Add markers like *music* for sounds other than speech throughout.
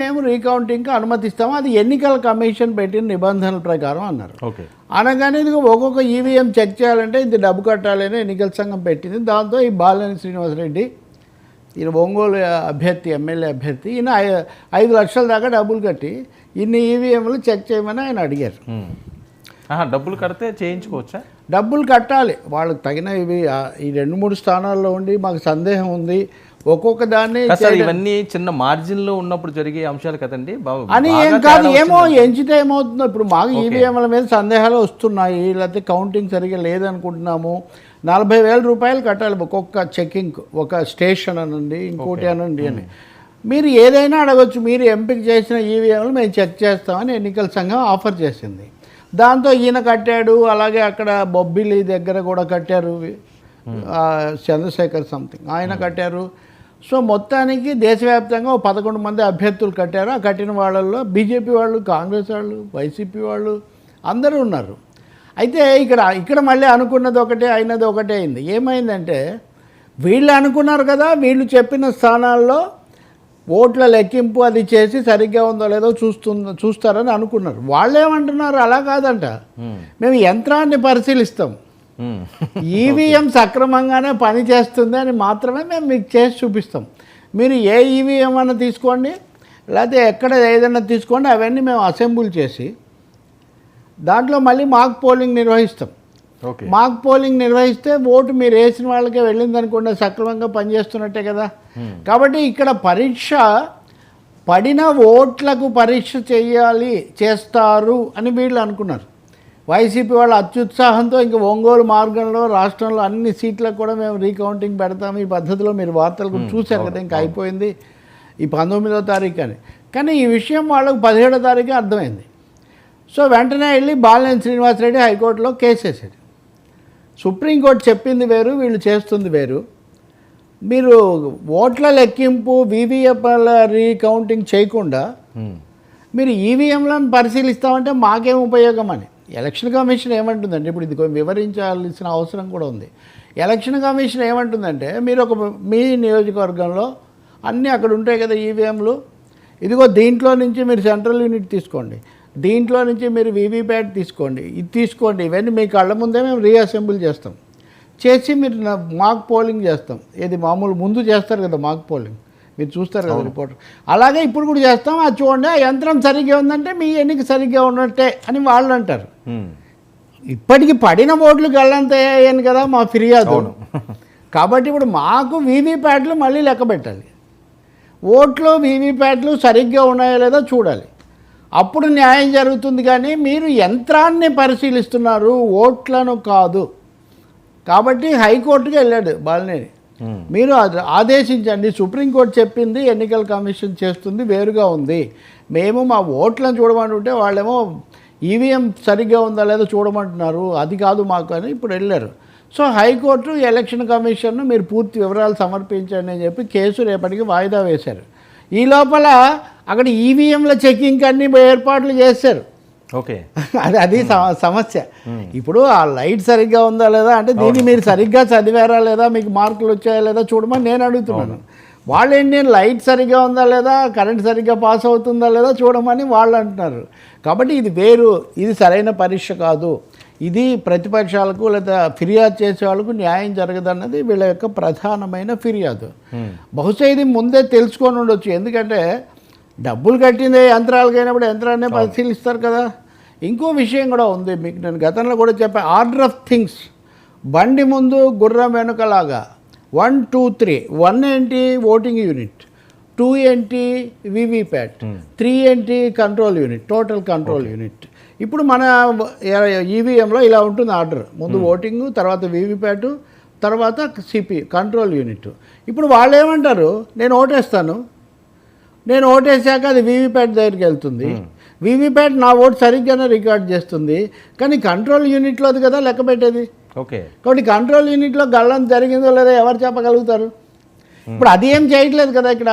మేము రీకౌంటింగ్కి అనుమతిస్తాము. అది ఎన్నికల కమిషన్ పెట్టిన నిబంధనల ప్రకారం అన్నారు. ఓకే. అనగానే ఇది ఒక్కొక్క ఈవీఎం చెక్ చేయాలంటే ఇది డబ్బు కట్టాలని ఎన్నికల సంఘం పెట్టింది. దాంతో ఈ బాలినేని శ్రీనివాసరెడ్డి ఈయన ఒంగోలు అభ్యర్థి ఎమ్మెల్యే అభ్యర్థి ఈయన ఐదు లక్షల దాకా డబ్బులు కట్టి ఇన్ని ఈవీఎంలు చెక్ చేయమని ఆయన అడిగారు. డబ్బులు కడితే చేయించుకోవచ్చా? డబ్బులు కట్టాలి. వాళ్ళకి తగిన ఇవి ఈ రెండు మూడు స్థానాల్లో ఉండి మాకు సందేహం ఉంది. ఒక్కొక్క దాన్ని ఇవన్నీ చిన్న మార్జిన్లో ఉన్నప్పుడు జరిగే అంశాలు కదండి. బాబు అని ఏం కాదు ఏమో ఎంచితే ఏమవుతుందో. ఇప్పుడు మాకు ఈవీఎంల మీద సందేహాలు వస్తున్నాయి. లేకపోతే కౌంటింగ్ సరిగా లేదనుకుంటున్నాము. నలభై వేల రూపాయలు కట్టాలి ఒక్కొక్క చెకింగ్ ఒక స్టేషన్ అనండి ఇంకోటి అనండి అని. మీరు ఏదైనా అడగొచ్చు. మీరు ఎంపిక చేసిన ఈవీఎంలు మేము చెక్ చేస్తామని ఎన్నికల సంఘం ఆఫర్ చేసింది. దాంతో ఈయన కట్టాడు అలాగే అక్కడ బొబ్బిలి దగ్గర కూడా కట్టారు చంద్రశేఖర్ సంథింగ్ ఆయన కట్టారు. సో మొత్తానికి దేశవ్యాప్తంగా ఓ పదకొండు మంది అభ్యర్థులు కట్టారు. ఆ కట్టిన వాళ్ళల్లో బీజేపీ వాళ్ళు కాంగ్రెస్ వాళ్ళు వైసీపీ వాళ్ళు అందరూ ఉన్నారు. అయితే ఇక్కడ ఇక్కడ మళ్ళీ అనుకున్నది ఒకటే అయినది ఒకటే అయింది. ఏమైందంటే వీళ్ళు అనుకున్నారు కదా వీళ్ళు చెప్పిన స్థానాల్లో ఓట్ల లెక్కింపు అది చేసి సరిగ్గా ఉందో లేదో చూస్తుందో చూస్తారని అనుకున్నారు. వాళ్ళు ఏమంటున్నారు అలా కాదంట. మేము యంత్రాన్ని పరిశీలిస్తాం. *laughs* ఈవీఎం సక్రమంగానే పని చేస్తుంది అని మాత్రమే మేము మీకు చేసి చూపిస్తాం. మీరు ఏ ఈవీఎం అన్న తీసుకోండి లేకపోతే ఎక్కడ ఏదైనా తీసుకోండి అవన్నీ మేము అసెంబుల్ చేసి దాంట్లో మళ్ళీ మాక్ పోలింగ్ నిర్వహిస్తాం. మాక్ పోలింగ్ నిర్వహిస్తే ఓటు మీరు వేసిన వాళ్ళకే వెళ్ళింది అనుకోండి సక్రమంగా పనిచేస్తున్నట్టే కదా. కాబట్టి ఇక్కడ పరీక్ష పడిన ఓట్లకు పరీక్ష చేయాలి చేస్తారు అని వీళ్ళు అనుకున్నారు. వైసీపీ వాళ్ళు అత్యుత్సాహంతో ఇంక ఒంగోలు మార్గంలో రాష్ట్రంలో అన్ని సీట్లకు కూడా మేము రీకౌంటింగ్ పెడతాం ఈ పద్ధతిలో మీరు వార్తలు కూడా చూశారు కదా ఇంకా అయిపోయింది ఈ పంతొమ్మిదో తారీఖు అని. కానీ ఈ విషయం వాళ్ళకు పదిహేడో తారీఖు అర్థమైంది. సో వెంటనే వెళ్ళి బాలినేని శ్రీనివాసరెడ్డి హైకోర్టులో కేసు వేశాడు సుప్రీంకోర్టు చెప్పింది వేరు వీళ్ళు చేస్తుంది వేరు. మీరు ఓట్ల లెక్కింపు వీవీఎఫ్ల రీకౌంటింగ్ చేయకుండా. మీరు ఈవీఎంలను పరిశీలిస్తామంటే మాకేం ఉపయోగం అని. ఎలక్షన్ కమిషన్ ఏమంటుందంటే ఇప్పుడు ఇది వివరించాల్సిన అవసరం కూడా ఉంది. ఎలక్షన్ కమిషన్ ఏమంటుందంటే మీరు ఒక మీ నియోజకవర్గంలో అన్నీ అక్కడ ఉంటాయి కదా ఈవీఎంలు. ఇదిగో దీంట్లో నుంచి మీరు సెంట్రల్ యూనిట్ తీసుకోండి. దీంట్లో నుంచి మీరు వీవీప్యాట్ తీసుకోండి. ఇది తీసుకోండి. ఇవన్నీ మీ కళ్ళ ముందే మేము రీఅసెంబుల్ చేస్తాం. చేసి మీరు మాక్ పోలింగ్ చేస్తాం. ఇది మామూలు ముందు చేస్తారు కదా మాక్ పోలింగ్ మీరు చూస్తారు కదా రిపోర్టర్ అలాగే ఇప్పుడు కూడా చేస్తాం. అది చూడండి ఆ యంత్రం సరిగ్గా ఉందంటే మీ ఎన్నిక సరిగ్గా ఉన్నట్టే అని వాళ్ళు అంటారు. ఇప్పటికి పడిన ఓట్లు గల్లంతయ్యాయని కదా మా ఫిర్యాదు. కాబట్టి ఇప్పుడు మాకు వీవీప్యాట్లు మళ్ళీ లెక్క పెట్టాలి. ఓట్లు వీవీప్యాట్లు సరిగ్గా ఉన్నాయో లేదో చూడాలి. అప్పుడు న్యాయం జరుగుతుంది కానీ మీరు యంత్రాన్ని పరిశీలిస్తున్నారు ఓట్లను కాదు. కాబట్టి హైకోర్టుకి వెళ్ళాడు బాలినేని. మీరు ఆదేశించండి. సుప్రీంకోర్టు చెప్పింది ఎన్నికల కమిషన్ చేస్తుంది వేరుగా ఉంది. మేము మా ఓట్లను చూడమంటుంటే వాళ్ళేమో ఈవీఎం సరిగ్గా ఉందా లేదో చూడమంటున్నారు. అది కాదు మాకు అని ఇప్పుడు వెళ్ళారు. సో హైకోర్టు ఎలక్షన్ కమిషన్ను మీరు పూర్తి వివరాలు సమర్పించండి అని చెప్పి కేసు రేపటికి వాయిదా వేశారు. ఈ లోపల అక్కడ ఈవీఎంల చెకింగ్ అన్ని ఏర్పాట్లు చేశారు. ఓకే. అది అది సమ- సమస్య. ఇప్పుడు ఆ లైట్ సరిగ్గా ఉందా లేదా అంటే దీన్ని మీరు సరిగ్గా చదివారా లేదా మీకు మార్కులు వచ్చాయా లేదా చూడమని నేను అడుగుతున్నాను. వాళ్ళు ఏంటి నేను లైట్ సరిగ్గా ఉందా లేదా కరెంట్ సరిగ్గా పాస్ అవుతుందా లేదా చూడమని వాళ్ళు అంటున్నారు. కాబట్టి ఇది వేరు ఇది సరైన పరీక్ష కాదు. ఇది ప్రతిపక్షాలకు లేదా ఫిర్యాదు చేసే వాళ్ళకు న్యాయం జరగదన్నది వీళ్ళ యొక్క ప్రధానమైన ఫిర్యాదు. ఉమ్. బహుశా ఇది ముందే తెలుసుకొని ఉండొచ్చు. ఎందుకంటే డబ్బులు కట్టిందే యంత్రాలకైనప్పుడు యంత్రాన్ని పరిశీలిస్తారు కదా. ఇంకో విషయం కూడా ఉంది మీకు నేను గతంలో కూడా చెప్పా ఆర్డర్ ఆఫ్ థింగ్స్ బండి ముందు గుర్రం వెనుకలాగా. వన్ టూ త్రీ వన్ ఏంటి? ఓటింగ్ యూనిట్ టూ ఏంటి? వివిప్యాట్ త్రీ ఏంటి? Control unit total control unit ఇప్పుడు మన ఈవీఎంలో ఇలా ఉంటుంది ఆర్డర్ ముందు ఓటింగ్ తర్వాత వివిప్యాట్ తర్వాత సిపి కంట్రోల్ యూనిట్ ఇప్పుడు వాళ్ళు ఏమంటారు నేను ఓటేస్తాను. నేను ఓటేసాక అది వీవీప్యాట్ దగ్గరికి వెళ్తుంది. వీవీప్యాట్ నా ఓటు సరిగ్గానే రికార్డ్ చేస్తుంది. కానీ కంట్రోల్ యూనిట్లోది కదా లెక్క పెట్టేది. ఓకే. కాబట్టి కంట్రోల్ యూనిట్లో గల్లం జరిగిందో లేదో ఎవరు చెప్పగలుగుతారు? ఇప్పుడు అది ఏం చేయట్లేదు కదా ఇక్కడ?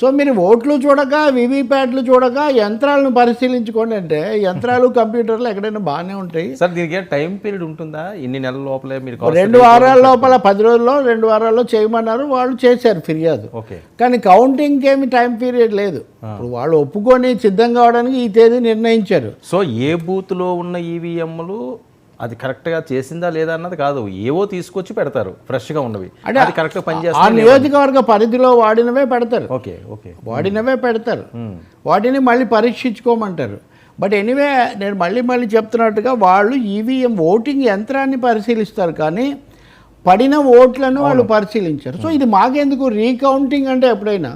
సో మీరు ఓట్లు చూడక వివిప్యాట్లు చూడక యంత్రాలను పరిశీలించుకోండి అంటే యంత్రాలు *laughs* కంప్యూటర్లు ఎక్కడైనా బాగానే ఉంటాయి. సార్ దీనికి టైం పీరియడ్ ఉంటుందా? ఇన్ని నెలల లోపలే మీరు రెండు వారాల లోపల పది రోజుల్లో రెండు వారాల్లో చేయమన్నారు వాళ్ళు చేశారు ఫిర్యాదు. ఓకే. కానీ కౌంటింగ్కి ఏమి టైం పీరియడ్ లేదు. ఇప్పుడు వాళ్ళు ఒప్పుకొని సిద్ధం కావడానికి ఈ తేదీ నిర్ణయించారు. సో ఏ బూత్లో ఉన్న ఈవీఎంలు అది కరెక్ట్గా చేసిందా లేదా అన్నది కాదు. ఏవో తీసుకొచ్చి పెడతారు ఫ్రెష్గా ఉన్నవి. అంటే అది కరెక్ట్గా ఆ పనిచేస్తుంది నియోజకవర్గ పరిధిలో వాడినవే పెడతారు. Okay okay. వాడినవే పెడతారు. వాటిని మళ్ళీ పరీక్షించుకోమంటారు. బట్ ఎనీవే నేను మళ్ళీ మళ్ళీ చెప్తున్నట్టుగా వాళ్ళు ఈవీఎం ఓటింగ్ యంత్రాన్ని పరిశీలిస్తారు కానీ పడిన ఓట్లను వాళ్ళు పరిశీలించారు. సో ఇది మాకెందుకు? రీకౌంటింగ్ అంటే ఎప్పుడైనా.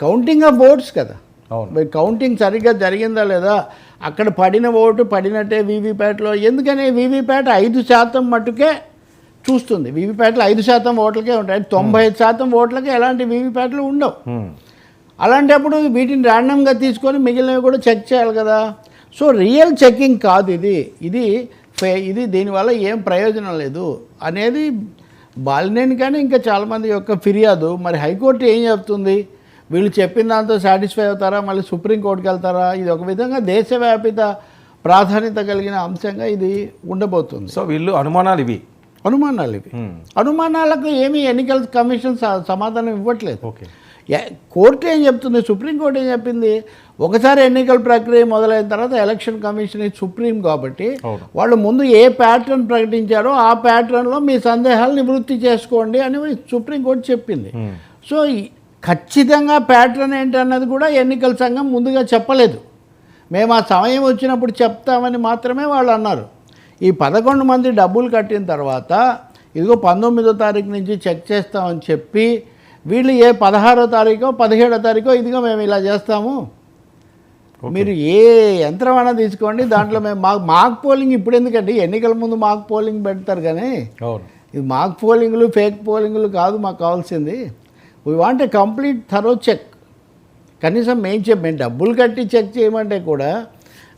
కౌంటింగ్ ఆఫ్ ఓట్స్ కదా. కౌంటింగ్ సరిగ్గా జరిగిందా లేదా? అక్కడ పడిన ఓటు పడినట్టే వీవీప్యాట్లో. ఎందుకని వీవీప్యాట్ ఐదు శాతం మట్టుకే చూస్తుంది. వీవీప్యాట్లో ఐదు శాతం ఓట్లకే ఉంటాయి. తొంభై ఐదు శాతం ఓట్లకి ఎలాంటి వీవీప్యాట్లు ఉండవు. అలాంటప్పుడు వీటిని ర్యాండమ్గా తీసుకొని మిగిలినవి కూడా చెక్ చేయాలి కదా. సో రియల్ చెకింగ్ కాదు ఇది. ఇది ఫే ఇది దీనివల్ల ఏం ప్రయోజనం లేదు అనేది బాలినేని కానీ ఇంకా చాలామంది యొక్క ఫిర్యాదు. మరి హైకోర్టు ఏం చెప్తుంది? వీళ్ళు చెప్పిన దాంతో సాటిస్ఫై అవుతారా? మళ్ళీ సుప్రీంకోర్టుకి వెళ్తారా? ఇది ఒక విధంగా దేశవ్యాపిత ప్రాధాన్యత కలిగిన అంశంగా ఇది ఉండబోతుంది. సో వీళ్ళు అనుమానాలు ఇవి. అనుమానాలు ఇవి. అనుమానాలకు ఏమీ ఎన్నికల కమిషన్ సమాధానం ఇవ్వట్లేదు. కోర్టు ఏం చెప్తుంది? సుప్రీంకోర్టు ఏం చెప్పింది? ఒకసారి ఎన్నికల ప్రక్రియ మొదలైన తర్వాత ఎలక్షన్ కమిషన్ సుప్రీం కాబట్టి. వాళ్ళు ముందు ఏ ప్యాటర్న్ ప్రకటించారో ఆ ప్యాటర్న్లో మీ సందేహాలు నివృత్తి చేసుకోండి అని సుప్రీంకోర్టు చెప్పింది. సో ఖచ్చితంగా ప్యాటర్న్ ఏంటన్నది కూడా ఎన్నికల సంఘం ముందుగా చెప్పలేదు. మేము ఆ సమయం వచ్చినప్పుడు చెప్తామని మాత్రమే వాళ్ళు అన్నారు. ఈ పదకొండు మంది డబ్బులు కట్టిన తర్వాత ఇదిగో పంతొమ్మిదో తారీఖు నుంచి చెక్ చేస్తామని చెప్పి వీళ్ళు ఏ పదహారో తారీఖో పదిహేడో తారీఖో ఇదిగో మేము ఇలా చేస్తాము. మీరు ఏ యంత్రం అయినా తీసుకోండి దాంట్లో మేము మాక్ మాక్ పోలింగ్ ఇప్పుడు ఎందుకండి ఎన్నికల ముందు మాక్ పోలింగ్ పెడతారు కానీ అవును. ఇది మాక్ పోలింగ్లు ఫేక్ పోలింగ్లు కాదు మాకు కావాల్సింది. We want a complete thorough check కనీసం మేము చెప్ మేము డబ్బులు కట్టి చెక్ చేయమంటే కూడా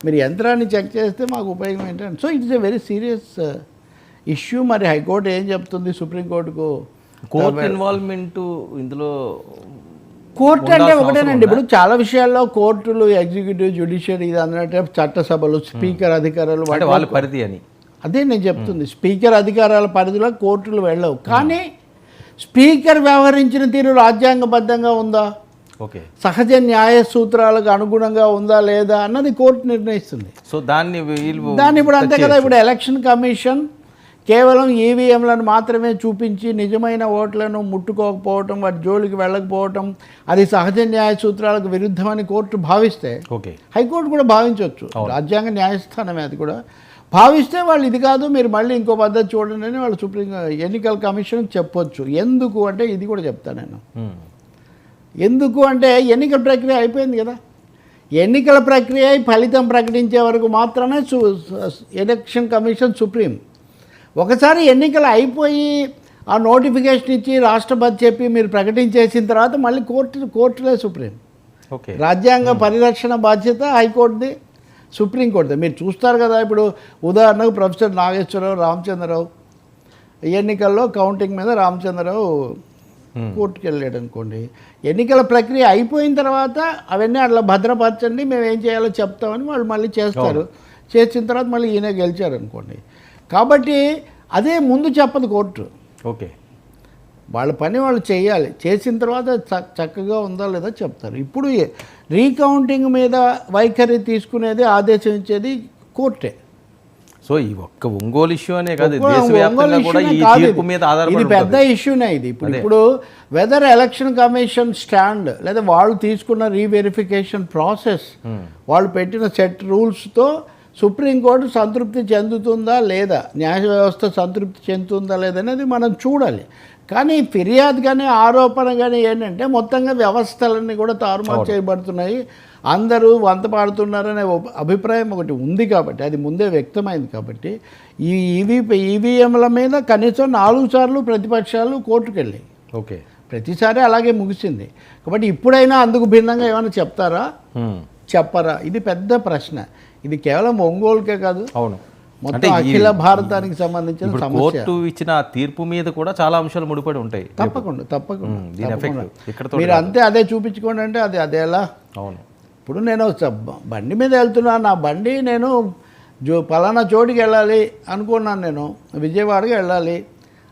మీరు యంత్రాన్ని చెక్ చేస్తే మాకు ఉపయోగం ఏంటంటే so it's a very serious issue మరి హైకోర్టు ఏం చెప్తుంది సుప్రీంకోర్టుకు? కోర్ట్ ఇన్వాల్వ్మెంట్ ఇందులో కోర్టు అంటే ఒకటేనండి. ఇప్పుడు చాలా విషయాల్లో కోర్టులు ఎగ్జిక్యూటివ్ జ్యుడిషియరీ ఇది అన్నట్టు చట్టసభలు స్పీకర్ అధికారులు వాళ్ళ పరిధి అని అదే నేను చెప్తుంది. స్పీకర్ అధికారాల పరిధిలో కోర్టులు వెళ్ళవు. కానీ స్పీకర్ వ్యవహరించిన తీరు రాజ్యాంగబద్ధంగా ఉందా? ఓకే. సహజ న్యాయ సూత్రాలకు అనుగుణంగా ఉందా లేదా అన్నది కోర్టు నిర్ణయిస్తుంది. సో దాన్ని దాన్ని ఇప్పుడు అంతే కదా ఇప్పుడు ఎలక్షన్ కమిషన్ కేవలం ఈవీఎంలను మాత్రమే చూపించి నిజమైన ఓట్లను ముట్టుకోకపోవటం వాటి జోలికి వెళ్ళకపోవటం అది సహజ న్యాయ సూత్రాలకు విరుద్ధమని కోర్టు భావిస్తే ఓకే. హైకోర్టు కూడా భావించవచ్చు. రాజ్యాంగ న్యాయస్థానమే అది కూడా. భావిస్తే వాళ్ళు ఇది కాదు మీరు మళ్ళీ ఇంకో పద్ధతి చూడండి అని వాళ్ళు సుప్రీం ఎన్నికల కమిషన్ చెప్పొచ్చు. ఎందుకు అంటే ఇది కూడా చెప్తాను నేను. ఎందుకు అంటే ఎన్నికల ప్రక్రియ అయిపోయింది కదా. ఎన్నికల ప్రక్రియ ఫలితం ప్రకటించే వరకు మాత్రమే సు ఎలక్షన్ కమిషన్ సుప్రీం. ఒకసారి ఎన్నికలు అయిపోయి ఆ నోటిఫికేషన్ ఇచ్చి రాష్ట్రపతి చెప్పి మీరు ప్రకటించేసిన తర్వాత మళ్ళీ కోర్టు కోర్టులే సుప్రీం. ఓకే. రాజ్యాంగ పరిరక్షణ బాధ్యత హైకోర్టుది. సుప్రీంకోర్టుది మీరు చూస్తారు కదా ఇప్పుడు ఉదాహరణకు ప్రొఫెసర్ నాగేశ్వరరావు రామచంద్రరావు ఎన్నికల్లో కౌంటింగ్ మీద రామచంద్రరావు. కోర్టుకు వెళ్ళాడు అనుకోండి ఎన్నికల ప్రక్రియ అయిపోయిన తర్వాత అవన్నీ అట్లా భద్రపరచండి మేము ఏం చేయాలో చెప్తామని వాళ్ళు మళ్ళీ చేస్తారు. చేసిన తర్వాత మళ్ళీ ఈయన గెలిచారు అనుకోండి కాబట్టి అదే ముందు చెప్పదు కోర్టు. ఓకే. వాళ్ళ పని వాళ్ళు చేయాలి. చేసిన తర్వాత చక్కగా ఉందా లేదా చెప్తారు. ఇప్పుడు రీకౌంటింగ్ మీద వైఖరి తీసుకునేది ఆదేశించేది కోర్టే. సో ఈ ఒక్క ఒంగోలు ఇష్యూ అనే కాదు దేశవ్యాప్తంగా కూడా ఈ తీర్పు ఇది. పెద్ద. ఇష్యూనే ఇది. ఇప్పుడు ఇప్పుడు వెదర్ ఎలక్షన్ కమిషన్ స్టాండ్ లేదా వాళ్ళు తీసుకున్న రీవెరిఫికేషన్ ప్రాసెస్ Hmm. వాళ్ళు పెట్టిన సెట్ రూల్స్తో సుప్రీంకోర్టు సంతృప్తి చెందుతుందా లేదా? న్యాయ వ్యవస్థ సంతృప్తి చెందుతుందా లేదా అనేది మనం చూడాలి. కానీ ఫిర్యాదు కానీ ఆరోపణ కానీ ఏంటంటే మొత్తంగా వ్యవస్థలన్నీ కూడా తారుమారు చేయబడుతున్నాయి. అందరూ వంత పాడుతున్నారనే అభిప్రాయం ఒకటి ఉంది కాబట్టి అది ముందే వ్యక్తమైంది కాబట్టి ఈ ఈవీ ఈవీఎంల మీద కనీసం నాలుగు సార్లు ప్రతిపక్షాలు కోర్టుకు వెళ్ళాయి ఓకే. ప్రతిసారి అలాగే ముగిసింది. కాబట్టి ఇప్పుడైనా అందుకు భిన్నంగా ఏమైనా చెప్తారా. చెప్పరా? ఇది పెద్ద ప్రశ్న. ఇది కేవలం ఒంగోలుకే కాదు. అవును. మొత్తం అఖిల భారతానికి సంబంధించిన కోర్టు ఇచ్చిన తీర్పు మీద కూడా చాలా అంశాలు ముడిపడి ఉంటాయి. తప్పకుండా తప్పకుండా మీరు అంతే అదే చూపించుకోండి అంటే అది అదే ఎలా? అవును. ఇప్పుడు నేను బండి మీద వెళ్తున్నాను నా బండి నేను జో పలానా చోటుకి వెళ్ళాలి అనుకున్నాను నేను విజయవాడకి వెళ్ళాలి.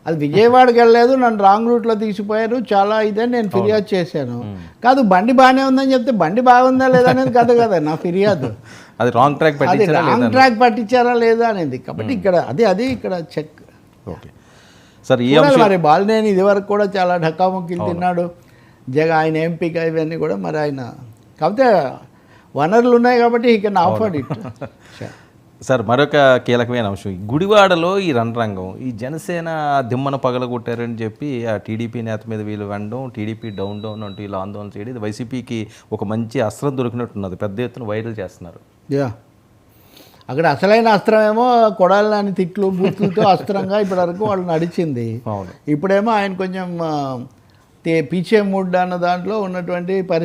అది విజయవాడకి వెళ్ళలేదు నన్ను రాంగ్ రూట్లో తీసిపోయారు చాలా ఇదే నేను ఫిర్యాదు చేశాను. కాదు బండి బాగానే ఉందని చెప్తే బండి బాగుందా లేదా అనేది కదా కదా నా ఫిర్యాదు. *laughs* అది రాంగ్ ట్రాక్ పెట్టించారా రాంగ్ ట్రాక్ పట్టించారా లేదా అనేది. కాబట్టి ఇక్కడ అది అది ఇక్కడ చెక్ ఓకే సార్ ఈ మరి బాలినేని ఇది వరకు కూడా చాలా ఢక్కాముక్కీలు తిన్నాడు. జగ ఆయన ఎంపిక ఇవన్నీ కూడా మరి ఆయన కాకపోతే వనరులు ఉన్నాయి కాబట్టి ఇక నా ఆఫర్డ్ ఇట్ సార్ మరొక కీలకమైన అంశం. గుడివాడలో ఈ రణరంగం ఈ జనసేన దిమ్మన పగలగొట్టారని చెప్పి ఆ టీడీపీ నేత మీద వీళ్ళు వెండడం టీడీపీ డౌన్ డౌన్ అంటూ ఇలా ఆందోళన చేయడం ఇది వైసీపీకి ఒక మంచి అస్త్రం దొరికినట్టున్నది. పెద్ద ఎత్తున వైరల్ చేస్తున్నారు. యా అక్కడ అసలైన అస్త్రం ఏమో కొడాలని తిట్లు బూతులతో అస్త్రంగా ఇప్పటి వరకు వాళ్ళు నడిచింది ఇప్పుడేమో ఆయన కొంచెం పీచే మూడ్ అన్న దాంట్లో ఉన్నటువంటి పరి